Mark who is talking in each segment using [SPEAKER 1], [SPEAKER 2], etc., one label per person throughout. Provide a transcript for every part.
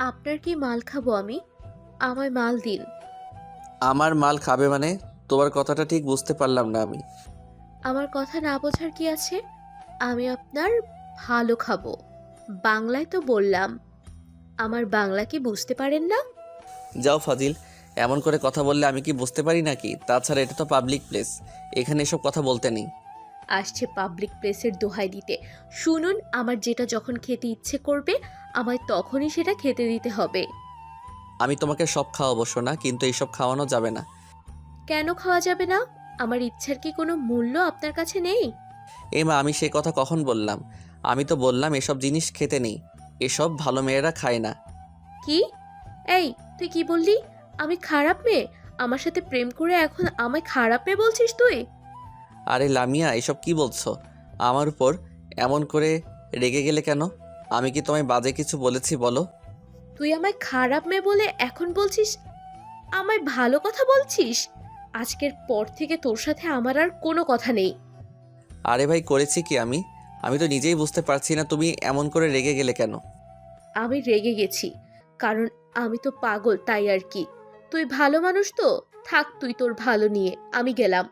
[SPEAKER 1] আপনার কি মাল খাব আমি? আমায় মাল দিন।
[SPEAKER 2] আমার মাল খাবে মানে? তোমার কথাটা ঠিক বুঝতে পারলাম না আমি।
[SPEAKER 1] আমার কথা না বোঝার কি আছে? আমি আপনার ভালো খাব। বাংলায় তো বললাম। আমার বাংলা কি বুঝতে পারেন না?
[SPEAKER 2] যাও ফাজিল এমন করে কথা বললে আমি কি বুঝতে পারি নাকি? তাছাড়া এটা তো পাবলিক প্লেস এখানে এসব কথা বলতে নেই।
[SPEAKER 1] আসছে পাবলিক প্লেসের দোহাই দিতে। শুনুন আমার যেটা যখন খেতে ইচ্ছে করবে আমায় তখনই সেটা খেতে দিতে হবে।
[SPEAKER 2] আমি তোমাকে সব খাওয়াবো না কিন্তু এইসব খাওয়ানো যাবে না।
[SPEAKER 1] কেন খাওয়া যাবে না? আমার ইচ্ছার কি কোনো মূল্য আপনার কাছে নেই?
[SPEAKER 2] এ মা আমি সে কথা কখন বললাম? আমি তো বললাম এসব জিনিস খেতে নেই। এসব ভালো মেয়েরা খায় না।
[SPEAKER 1] কি? এই তুই কি বললি? আমি খারাপ মেয়ে? আমার সাথে প্রেম করে এখন আমায় খারাপ মেয়ে বলছিস তুই?
[SPEAKER 2] আরে লামিয়া এসব কি বলছো? আমার উপর এমন করে রেগে গেলে কেন? আমি কি তোমায় বাজে কিছু বলেছি বলো?
[SPEAKER 1] তুই আমায় খারাপ মেয়ে বলে এখন বলছিস? আমায় ভালো কথা বলছিস? আজকের পর থেকে তোর সাথে আমার আর কোনো কথা নেই।
[SPEAKER 2] আরে ভাই করেছি কি আমি? আমি তো নিজেই বুঝতে পারছি না তুমি এমন করে রেগে গেলে কেন?
[SPEAKER 1] আমি রেগে গেছি কারণ আমি তো পাগল তাই আর কি। তুই ভালো মানুষ তো থাক তুই তোর ভালো নিয়ে আমি গেলাম।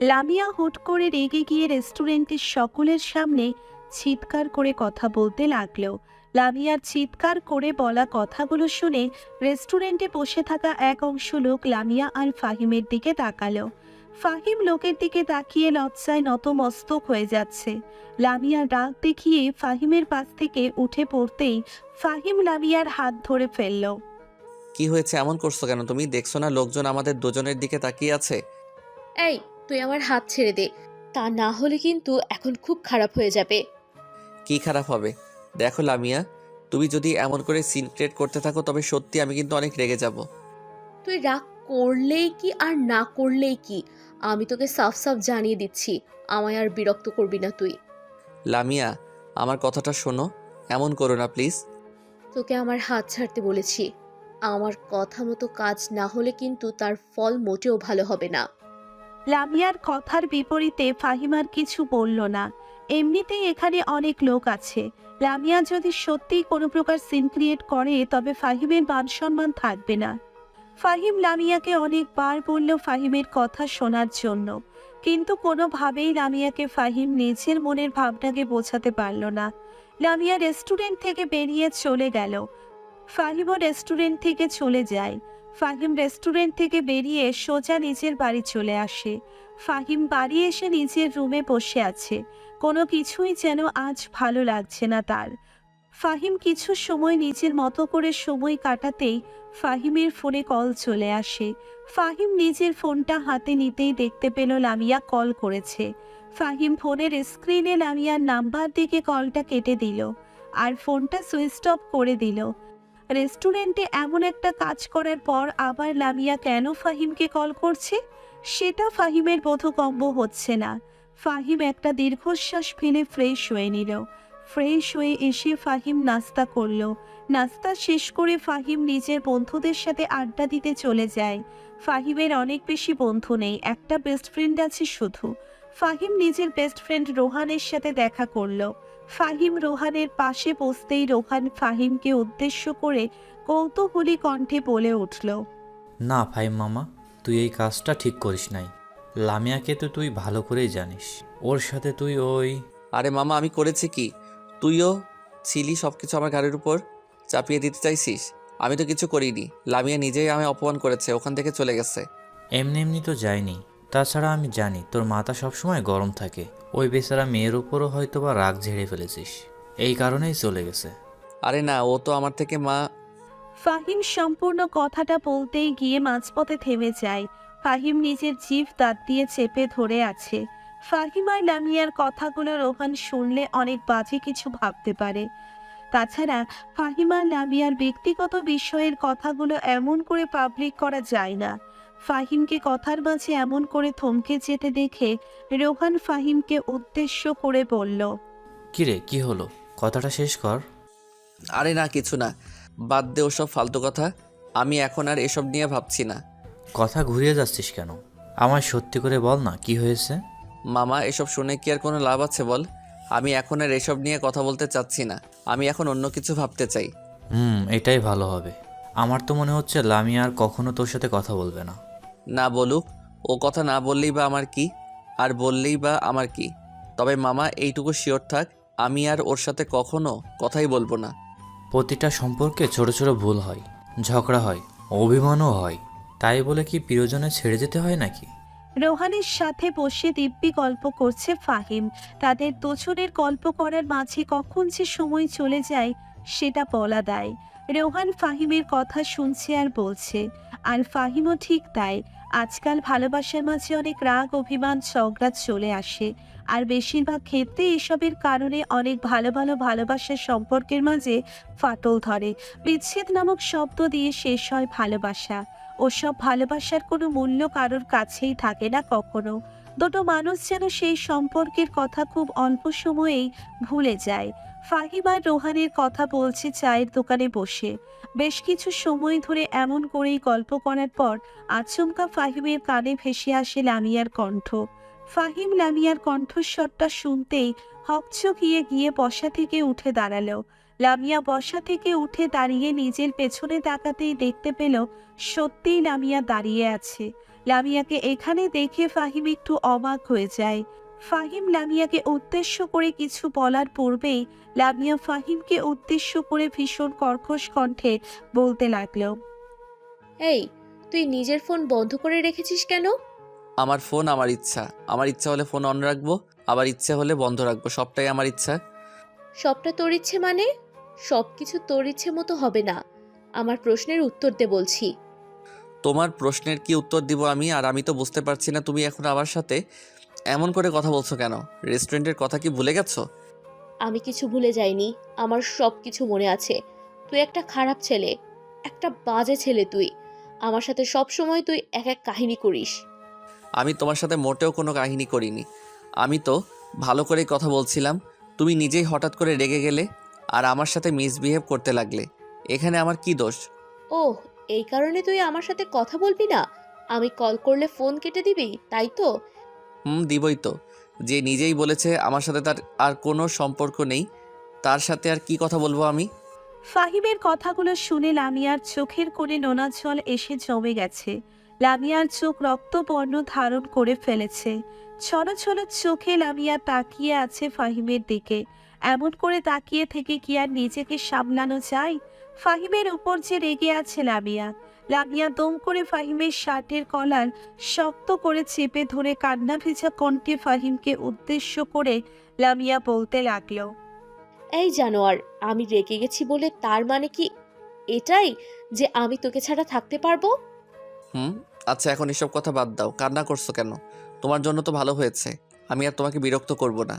[SPEAKER 3] লামিয়া হুট করে রেগে গিয়ে রেস্টুরেন্টের সকলের সামনে চিৎকার করে কথা বলতে লাগল। লামিয়ার চিৎকার করে বলা কথাগুলো শুনে রেস্টুরেন্টে বসে থাকা এক অংশ লোক লামিয়া আর ফাহিমের দিকে তাকালো। ফাহিম লোকের দিকে তাকিয়ে লজ্জায় নতমস্তক হয়ে যাচ্ছে। লামিয়া রাগ দেখিয়ে ফাহিমের পাশ থেকে উঠে পড়তেই ফাহিম লামিয়ার হাত ধরে ফেলল।
[SPEAKER 2] কি হয়েছে? এমন করছ কেন? তুমি দেখছ না লোকজন আমাদের দুজনের দিকে তাকিয়ে আছে?
[SPEAKER 1] এই তুই আমার হাত ছেড়ে দে। তা না হলে কিন্তু এখন খুব খারাপ হয়ে যাবে।
[SPEAKER 2] কি খারাপ হবে? দেখো লামিয়া তুমি যদি এমন করে সিন ক্রিয়েট করতে থাকো তবে সত্যি আমি কিন্তু অনেক রেগে যাব।
[SPEAKER 1] তুই রাগ করলেই কি আর না করলেই কি? আমি তোকে সাফ সাফ জানিয়ে দিচ্ছি আমায় আর বিরক্ত করবি না তুই।
[SPEAKER 2] লামিয়া আমার কথাটা শোনো এমন করো না প্লিজ
[SPEAKER 1] তোকে আমার হাত ছাড়তে বলেছি। আমার কথা মতো কাজ না হলে কিন্তু তার ফল মোটেও ভালো হবে না।
[SPEAKER 3] লামিয়ার কথার বিপরীতে ফাহিমার কিছু বলল না। এমনিতেই এখানে অনেক লোক আছে। লামিয়া যদি সত্যিই কোনো প্রকার সিন ক্রিয়েট করে, তবে ফাহিমের মান সম্মান থাকবে না। ফাহিম লামিয়াকে অনেকবার বলল ফাহিমের কথা শোনার জন্য। কিন্তু কোনোভাবেই লামিয়াকে ফাহিম নিজের মনের ভাবনাকে বোঝাতে পারল না। লামিয়া রেস্টুরেন্ট থেকে বেরিয়ে চলে গেল। ফাহিমও রেস্টুরেন্ট থেকে চলে যায়। ফাহিম রেস্টুরেন্ট থেকে বেরিয়ে সোজা নিজের বাড়ি চলে আসে। ফাহিম বাড়ি এসে নিজের রুমে বসে আছে। কোনো কিছুই যেন আজ ভালো লাগছে না তার। ফাহিম কিছু সময় নিজের মতো করে সময় কাটাতেই ফাহিমের ফোনে কল চলে আসে। ফাহিম নিজের ফোনটা হাতে নিতেই দেখতে পেল লামিয়া কল করেছে। ফাহিম ফোনের স্ক্রিনে লামিয়ার নাম্বার দিকে কলটা কেটে দিল আর ফোনটা সুইচ অফ করে দিল। রেস্টুরেন্টে এমন একটা কাজ করার পর আবার লামিয়া কেন ফাহিমকে কল করছে? সেটা ফাহিমের বোধগম্য হচ্ছে না। ফাহিম একটা দীর্ঘশ্বাস ফেলে ফ্রেশ হয়ে নিল। ফ্রেশ হয়ে এসে ফাহিম নাস্তা করল। নাস্তা শেষ করে ফাহিম নিজের বন্ধুদের সাথে আড্ডা দিতে চলে যায়। ফাহিমের অনেক বেশি বন্ধু নেই, একটা বেস্ট ফ্রেন্ড আছে শুধু। ফাহিম নিজের বেস্ট ফ্রেন্ড রোহানের সাথে দেখা করল। ফাহিম রোহানের পাশে বসতেই রোহান ফাহিমকে উদ্দেশ্য করে কৌতূহলী কণ্ঠে বলে উঠল,
[SPEAKER 4] না ভাই মামা, তুই এই কাজটা ঠিক করিস নাই। লামিয়াকে তো তুই ভালো করেই জানিস। ওর সাথে তুই ওই
[SPEAKER 2] আরে মামা আমি করেছি কি? তুইও ছিলি সব কিছু আমার গাড়ির উপর? চাপিয়ে দিতে চাইছিস? আমি তো কিছু করিনি। লামিয়া নিজেই আমি অপমান করেছে ওখান থেকে চলে গেছে।
[SPEAKER 4] এমনি এমনি তো যায়নি। তাছাড়া আমি জানি তোর মাথা সবসময় গরম থাকে। ওই বেচারা মেয়ের উপরও হয়তো বা রাগ ঝেড়ে ফেলেছিস। এই কারণেই চলে গেছে।
[SPEAKER 2] আরে না ও তো আমার থেকে মা
[SPEAKER 3] ফাহিম সম্পূর্ণ কথাটা বলতেই গিয়ে মাঝপথে থেমে যায়। ফাহিম নিজের জিভ দাঁত দিয়ে চেপে ধরে আছে। ফাহিম আর লামিয়ার কথাগুলো রোহান শুনলে অনেক বাজে কিছু ভাবতে পারে। তাছাড়া ফাহিম আর লামিয়ার ব্যক্তিগত বিষয়ের কথাগুলো এমন করে পাবলিক করা যায় না। ফাহিমকে কথার মাঝে এমন করে থমকে যেতে দেখে রোহান ফাহিমকে উদ্দেশ্য করে বলল
[SPEAKER 4] কিরে কি হলো? কথাটা শেষ কর।
[SPEAKER 2] আরে না কিছু না। বাদ দে ওসব ফালতু কথা। আমি এখন আর এসব নিয়ে ভাবছি না।
[SPEAKER 4] কথা ঘুরিয়ে যাচ্ছিস কেন? আমায় সত্যি করে বল না কি হয়েছে?
[SPEAKER 2] মামা এসব শুনে কি আর কোনো লাভ আছে বল? আমি এখন আর এসব নিয়ে কথা বলতে চাচ্ছি না। আমি এখন অন্য কিছু ভাবতে চাই।
[SPEAKER 4] হুম এটাই ভালো হবে। আমার তো মনে হচ্ছে লামিয়া আর কখনো তোর সাথে কথা বলবে না।
[SPEAKER 2] না বলুক ও কথা না বললেই বা আমার কি? আর বললেই বা আমার কি? তবে মামা এইটুকু শিওর থাক আমি আর ওর সাথে কখনো কথাই বলব না।
[SPEAKER 4] প্রতিটা সম্পর্কে ছোট ছোট ভুল হয় ঝগড়া হয় অভিমানও হয়। তাই বলে কি প্রিয়জনে ছেড়ে যেতে হয় নাকি?
[SPEAKER 3] রোহানের সাথে বসে দিব্যি গল্প করছে ফাহিম। তাদের দুজনের গল্প করার মাঝে কখন যে সময় চলে যায়, সেটা বলা দেয়। রোহান ফাহিমের কথা শুনছে আর বলছে, আর ফাহিমও ঠিক তাই। আজকাল ভালোবাসার মাঝে অনেক রাগ, অভিমান, ঝগড়া চলে আসে। আর বেশিরভাগ ক্ষেত্রে এসবের কারণে অনেক ভালো ভালো ভালোবাসার সম্পর্কের মাঝে ফাটল ধরে। বিচ্ছেদ নামক শব্দ দিয়ে শেষ হয় ভালোবাসা। ওসব ভালোবাসার কোনো মূল্য কারোর কাছেই থাকে না কখনো। দুটো মানুষ যেন সেই সম্পর্কের কথা খুব অল্প সময়েই ভুলে যায়। ফাহিম রোহানের কথা বলছে চায়ের দোকানে বসে। বেশ কিছু সময় ধরে এমন করেই গল্প করার পর আচমকা ফাহিমের কানে ভেসে আসে লামিয়ার কণ্ঠ। ফাহিম লামিয়ার কণ্ঠস্বরটা শুনতেই হকচকিয়ে গিয়ে বসা থেকে উঠে দাঁড়াল। লামিয়া বসা থেকে উঠে দাঁড়িয়ে নিজের পেছনে তাকাতেই দেখতে পেল সত্যিই লামিয়া দাঁড়িয়ে আছে। লামিয়াকে এখানে দেখে ফাহিম একটু অবাক হয়ে যায়। ফাহিম লামিয়াকে উদ্দেশ্য করে কিছু বলার পূর্বেই লামিয়া ফাহিমকে উদ্দেশ্য করে ভীষণ কর্কশ কণ্ঠে বলতে লাগল
[SPEAKER 1] এই তুই নিজের ফোন বন্ধ করে রেখেছিস কেন?
[SPEAKER 2] আমার ফোন আমার ইচ্ছা। আমার ইচ্ছা হলে ফোন অন রাখব আবার ইচ্ছে হলে বন্ধ রাখব সবটাই আমার ইচ্ছা।
[SPEAKER 1] সবটা তোর ইচ্ছে মানে? সব কিছু তোর ইচ্ছে মতো হবে না। আমার প্রশ্নের উত্তর দে বলছি।
[SPEAKER 2] তোমার প্রশ্নের কি উত্তর দিব আমি? আর আমি তো বুঝতে পারছি না তুমি এখন আমার সাথে এমন করে কথা বলছো কেন? রেস্টুরেন্টের কথা কি ভুলে গেছো?
[SPEAKER 1] আমি কিছু ভুলে যাইনি। আমার সব কিছু মনে আছে। তুই একটা খারাপ ছেলে একটা বাজে ছেলে তুই। আমার সাথে সব সময় তুই এক এক কাহিনী করিস।
[SPEAKER 2] আমি তোমার সাথে মোটেও কোনো কাহিনী করিনি। আমি তো ভালো করেই কথা বলছিলাম। তুমি নিজেই হঠাৎ করে রেগে গেলে আর আমার সাথে মিসবিহেভ করতে লাগলে। এখানে আমার কি দোষ?
[SPEAKER 1] ওহ এই কারণে তুই আমার সাথে কথা বলবি না? আমি কল করলে ফোন কেটে দিবি তাই তো?
[SPEAKER 2] হুম দিবই তো। যে নিজেই বলেছে আমার সাথে তার আর কোনো সম্পর্ক নেই তার সাথে আর কি কথা বলব আমি?
[SPEAKER 3] ফাহিমের কথাগুলো শুনে লামিয়ার চোখের কোণে নোনা জল এসে জমে গেছে। লামিয়ার চোখ রক্তবর্ণ ধারণ করে ফেলেছে। ছল ছল চোখে লামিয়া তাকিয়ে আছে ফাহিমের দিকে। এমন করে তাকিয়ে থেকে কি আর নিজেকে সামলানো যায়? ফাহিমের উপর যে রেগে আছে লামিয়া। লামিয়া দম করে ফাহিমের শার্টের কলার শক্ত করে চেপে ধরে কান্না ভেজা কণ্ঠে ফাহিমকে উদ্দেশ্য করে লামিয়া বলতে লাগল
[SPEAKER 1] এই জানোয়ার আমি রেগে গেছি বলে তার মানে কি এটাই যে আমি তোকে ছাড়া থাকতে পারব?
[SPEAKER 2] হুম আচ্ছা এখন এসব কথা বাদ দাও। কান্না করছ কেন? তোমার জন্য তো ভালো হয়েছে। আমি আর তোমাকে বিরক্ত করব না।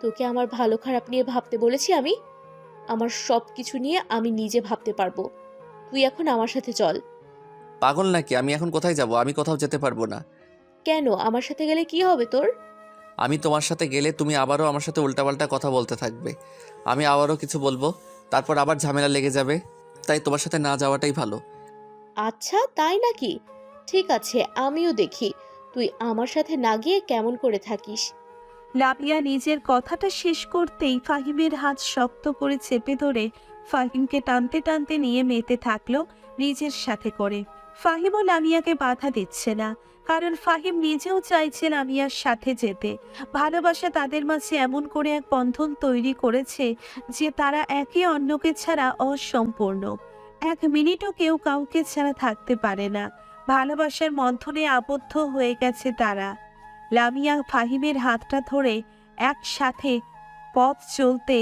[SPEAKER 1] তোকে আমার ভালো খারাপ নিয়ে ভাবতে বলেছি আমি? আমার সব কিছু নিয়ে আমি নিজে ভাবতে পারব। তুই এখন আমার সাথে চল।
[SPEAKER 2] পাগল নাকি? আমি এখন কোথায় যাব? আমি কোথাও যেতে পারব না।
[SPEAKER 1] কেন? আমার সাথে গেলে কি হবে তোর?
[SPEAKER 2] আমি তোমার সাথে গেলে তুমি আবারও আমার সাথে উল্টাপাল্টা কথা বলতে থাকবে। আমি আবারও কিছু বলব তারপর আবার ঝামেলা লেগে যাবে। তাই তোমার সাথে না যাওয়াটাই ভালো।
[SPEAKER 1] আচ্ছা তাই নাকি? ঠিক আছে, আমিও দেখি। তুই আমার সাথে না গিয়ে কেমন করে থাকিস?
[SPEAKER 3] লামিয়া নিজের কথাটা শেষ করতেই ফাহিমের হাত শক্ত করে চেপে ধরে ফাহিমকে টানতে টানতে নিয়ে মেতে থাকল নিজের সাথে করে। ফাহিমও লামিয়াকে বাধা দিচ্ছে না, কারণ ফাহিম নিজেও চাইছে লামিয়ার সাথে যেতে। ভালোবাসা তাদের মাঝে এমন করে এক বন্ধন তৈরি করেছে যে তারা একে অন্যকে ছাড়া অসম্পূর্ণ। এক মিনিটও কেউ কাউকে ছাড়া থাকতে পারে না। ভালোবাসার মন্থনে আবদ্ধ হয়ে গেছে তারা। লামিয়া ফাহিমের হাতটা ধরে একসাথে পথ চলতে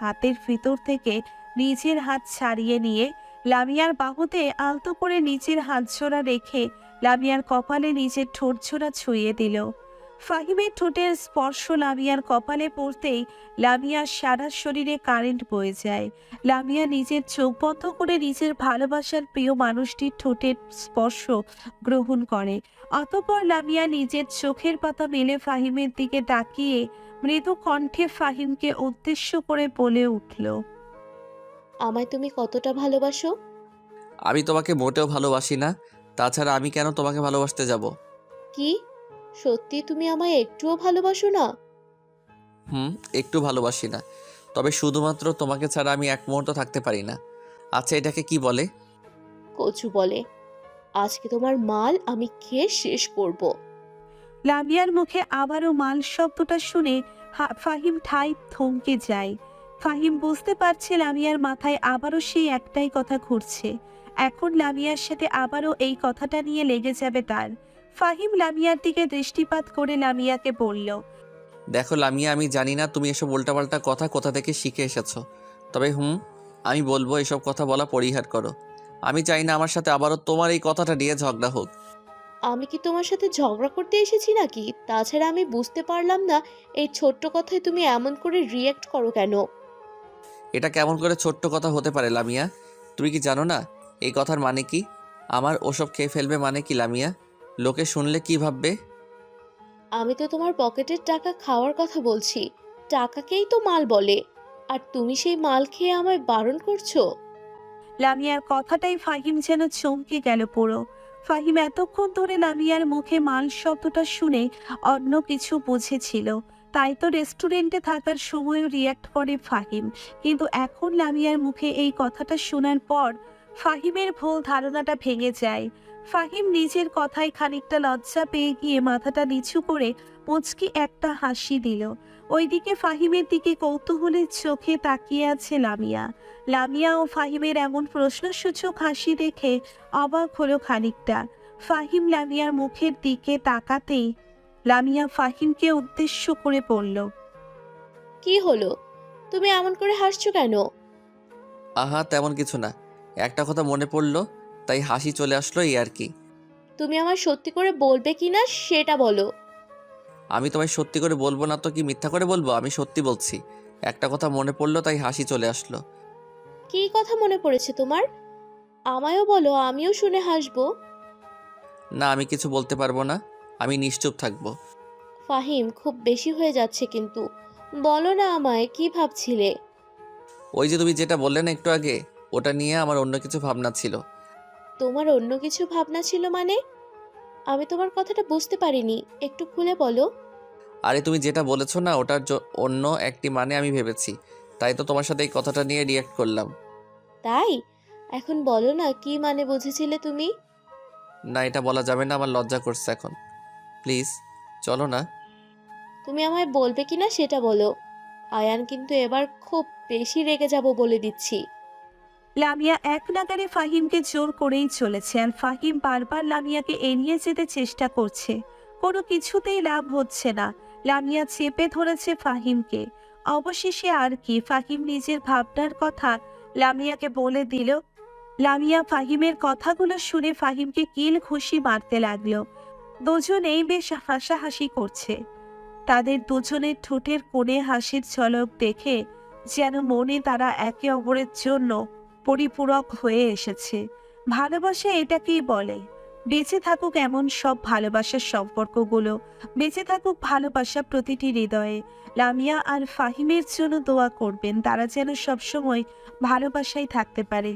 [SPEAKER 3] হাতের ভিতর থেকে নিজের হাত ছাড়িয়ে নিয়ে লামিয়ার বাহুতে আলতো করে নিজের হাত ছোড়া রেখে লামিয়ার কপালে নিজের ঠোঁট জোড়া ছুঁয়ে দিল। ফাহিমের ঠোঁটের স্পর্শ লামিয়ার কপালে পড়তেই লামিয়ার সারা শরীরে কারেন্ট বয়ে যায়। লামিয়া নিজের চোখ বন্ধ করে নিজের ভালোবাসার প্রিয় মানুষটির ঠোঁটের স্পর্শ গ্রহণ করে। অতপর লামিয়া নিজের চোখের পাতা মেলে ফাহিমের দিকে তাকিয়ে মৃদু কণ্ঠে ফাহিমকে উদ্দেশ্য করে বলে উঠল
[SPEAKER 1] আমায় তুমি কতটা ভালোবাসো?
[SPEAKER 2] আমি তোমাকে মোটেও ভালোবাসি না। তাছাড়া আমি কেন তোমাকে ভালোবাসতে যাব?
[SPEAKER 1] কি? সত্যি তুমি আমায় একটুও ভালোবাসো না?
[SPEAKER 2] হুম একটু ভালোবাসি না। তবে শুধুমাত্র তোমাকে ছাড়া আমি এক মুহূর্ত থাকতে পারি না। আচ্ছা এটাকে কি বলে?
[SPEAKER 1] কচু বলে আজকে তোমার মাল আমি খেয়ে শেষ করব।
[SPEAKER 3] লামিয়ার মুখে আবারও মাল শব্দটা শুনে হা- ফাহিম ঠাই থমকে যায়। ফাহিম বুঝতে পারছে লামিয়ার মাথায় আবারও সেই একটাই কথা ঘুরছে। এখন লামিয়ার সাথে আবারও এই কথাটা নিয়ে লেগে যাবে তার। ফাহিম লামিয়ার দিকে দৃষ্টিপাত করে লামিয়াকে বলল
[SPEAKER 2] দেখো লামিয়া আমি জানি না তুমি এসব উল্টাপাল্টা কথা কোথা থেকে শিখে এসেছ। তবে হুম আমি বলব এসব কথা বলা পরিহার করো। আমি চাই না আমার সাথে আবারও তোমার এই কথাটা নিয়ে ঝগড়া হোক।
[SPEAKER 1] আমি কি তোমার সাথে ঝগড়া করতে এসেছি নাকি? তাছাড়া আমি বুঝতে পারলাম না এই ছোট্ট কথায় তুমি এমন করে রিয়্যাক্ট করো কেন?
[SPEAKER 2] এটা কেমন করে ছোট্ট কথা হতে পারে লামিয়া? তুমি কি জানো না এই কথার মানে কি? আমার ওসব খেয়ে ফেলবে মানে কি লামিয়া? লোকে শুনলে কি ভাববে?
[SPEAKER 1] আমি তো তোমার পকেটের টাকা খাওয়ার কথা বলছি। টাকাকেই তো মাল বলে। আর তুমি সেই মাল খেয়ে আমায় বারণ করছ?
[SPEAKER 3] লামিয়ার কথাটাই ফাহিম যেন চমকে গেল পুরো। ফাহিম এতক্ষণ ধরে লামিয়ার মুখে মাল শব্দটা শুনে অন্য কিছু বুঝেছিল। তাই তো রেস্টুরেন্টে থাকার সময়ও রিয়াক্ট করে ফাহিম। কিন্তু এখন লামিয়ার মুখে এই কথাটা শোনার পর ফাহিমের ভুল ধারণাটা ভেঙে যায়। ফাহিম নিজের কথায় খানিকটা লজ্জা পেয়ে গিয়ে মাথাটা নিচু করে মুচকি একটা হাসি দিল। ওইদিকে ফাহিমের দিকে কৌতূহলের চোখে তাকিয়ে আছে লামিয়া। লামিয়া ও ফাহিমের এমন প্রশ্নসূচক হাসি দেখে অবাক হলো খানিকটা। ফাহিম লামিয়ার মুখের দিকে তাকাতেই লামিয়া ফাহিমকে উদ্দেশ্য করে পড়ল
[SPEAKER 1] কি হলো? তুমি এমন করে হাসছো কেন?
[SPEAKER 2] আহা তেমন কিছু না। একটা কথা মনে পড়ল তাই হাসি চলে আসলো এই আর কি।
[SPEAKER 1] তুমি আমার সত্যি করে বলবে কি না সেটা বলো।
[SPEAKER 2] আমি তোমায় সত্যি করে বলব না তো কি মিথ্যা করে বলব? আমি সত্যি বলছি। একটা কথা মনে পড়ল তাই হাসি চলে আসলো।
[SPEAKER 1] কী কথা মনে পড়েছে তোমার? আমায়ও বলো আমিও শুনে হাসবো।
[SPEAKER 2] না আমি কিছু বলতে পারব না। আমি নিশ্চুপ থাকব।
[SPEAKER 1] ফাহিম খুব বেশি হয়ে যাচ্ছে কিন্তু। বলো না আমায় কি ভাবছিলে?
[SPEAKER 2] ওই যে তুমি যেটা বললে না একটু আগে ওটা নিয়ে আমার অন্য কিছু ভাবনা ছিল।
[SPEAKER 1] তোমার অন্য কিছু ভাবনা ছিল মানে? আমি তোমার কথাটা বুঝতে পারিনি একটু খুলে বলো।
[SPEAKER 2] আরে তুমি যেটা বলেছ না ওটার জ- অন্য একটি মানে আমি ভেবেছি। তাই তো তোমার সাথে এই কথাটা নিয়ে রিয়াক্ট করলাম।
[SPEAKER 1] তাই? এখন বলো না কি মানে বুঝেছিলে তুমি?
[SPEAKER 2] না এটা বলা যাবে না আমার লজ্জা করছে এখন। প্লিজ চলো না।
[SPEAKER 1] তুমি আমায় বলবে কি না সেটা বলো। আয়ান কিন্তু এবার খুব বেশি রেগে যাব বলে দিচ্ছি।
[SPEAKER 3] লামিয়া এক নাগারে ফাহিমকে জোর করেই চলেছে আর ফাহিম বারবার লামিয়াকে এড়িয়ে যেতে চেষ্টা করছে। কোনো কিছুতেই লাভ হচ্ছে না। লামিয়া চেপে ধরেছে ফাহিমকে। অবশেষে আর কি, ফাহিম নিজের ভাবনার কথা লামিয়াকে বলে দিল। লামিয়া ফাহিমের কথাগুলো শুনে ফাহিমকে কিল খুশি মারতে লাগল। দুজনেই বেশ হাসাহাসি করছে। তাদের দুজনের ঠোঁটের কোণে হাসির ঝলক দেখে যেন মনে তারা একে অপরের জন্য পরিপূরক হয়ে এসেছে। ভালোবাসা এটাকেই বলে। বেঁচে থাকুক এমন সব ভালোবাসার সম্পর্কগুলো। বেঁচে থাকুক ভালোবাসা প্রতিটি হৃদয়ে। লামিয়া আর ফাহিমের জন্য দোয়া করবেন, তারা যেন সবসময় ভালোবাসায় থাকতে পারে।